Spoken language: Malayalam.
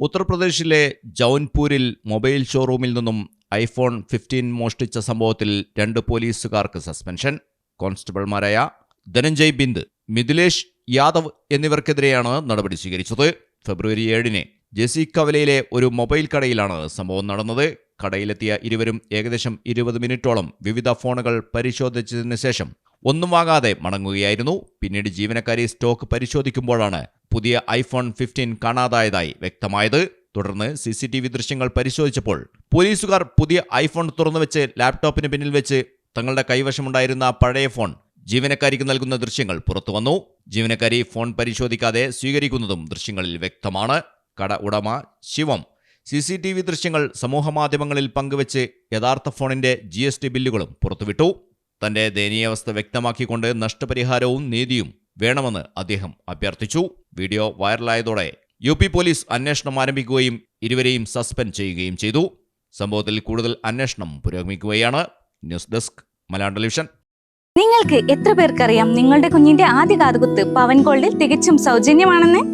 ഉത്തർപ്രദേശിലെ ജൗൻപൂരിൽ മൊബൈൽ ഷോറൂമിൽ നിന്നും ഐഫോൺ ഫിഫ്റ്റീൻ മോഷ്ടിച്ച സംഭവത്തിൽ രണ്ട് പോലീസുകാർക്ക് സസ്പെൻഷൻ. കോൺസ്റ്റബിൾമാരായ ധനഞ്ജയ് ബിന്ദ് മിഥിലേഷ് യാദവ് എന്നിവർക്കെതിരെയാണ് നടപടി സ്വീകരിച്ചത്. ഫെബ്രുവരി ഏഴിന് ജെസി കവലയിലെ ഒരു മൊബൈൽ കടയിലാണ് സംഭവം നടന്നത്. കടയിലെത്തിയ ഇരുവരും ഏകദേശം ഇരുപത് മിനിറ്റോളം വിവിധ ഫോണുകൾ പരിശോധിച്ചതിന് ശേഷം ഒന്നും വാങ്ങാതെ മടങ്ങുകയായിരുന്നു. പിന്നീട് ജീവനക്കാരി സ്റ്റോക്ക് പരിശോധിക്കുമ്പോഴാണ് പുതിയ ഐഫോൺ ഫിഫ്റ്റീൻ കാണാതായതായി വ്യക്തമായത്. തുടർന്ന് സി സി ടി വി ദൃശ്യങ്ങൾ പരിശോധിച്ചപ്പോൾ പോലീസുകാർ പുതിയ ഐഫോൺ തുറന്നു വെച്ച് ലാപ്ടോപ്പിന് പിന്നിൽ വെച്ച് തങ്ങളുടെ കൈവശമുണ്ടായിരുന്ന പഴയ ഫോൺ ജീവനക്കാരിക്ക് നൽകുന്ന ദൃശ്യങ്ങൾ പുറത്തുവന്നു ജീവനക്കാരി ഫോൺ പരിശോധിക്കാതെ സ്വീകരിക്കുന്നതും ദൃശ്യങ്ങളിൽ വ്യക്തമാണ്. കട ഉടമ Shivam C C T V ദൃശ്യങ്ങൾ സമൂഹമാധ്യമങ്ങളിൽ പങ്കുവച്ച് യഥാർത്ഥ ഫോണിന്റെ ജി എസ് ടി ബില്ലുകളും പുറത്തുവിട്ടു. തന്റെ ദയനീയാവസ്ഥ വ്യക്തമാക്കിക്കൊണ്ട് നഷ്ടപരിഹാരവും നീതിയും വേണമെന്ന് അദ്ദേഹം അഭ്യർത്ഥിച്ചു. വീഡിയോ വൈറലായതോടെ യു പി പോലീസ് അന്വേഷണം ആരംഭിക്കുകയും ഇരുവരെയും സസ്പെൻഡ് ചെയ്യുകയും ചെയ്തു. സംഭവത്തിൽ കൂടുതൽ അന്വേഷണം പുരോഗമിക്കുകയാണ്. News desk Malayalam television. നിങ്ങൾക്ക് എത്ര പേർക്കറിയാം നിങ്ങളുടെ കുഞ്ഞിന്റെ ആദ്യ കാതുകുത്ത് പവൻ ഗോൾഡിൽ തികച്ചും സൗജന്യമാണെന്ന്?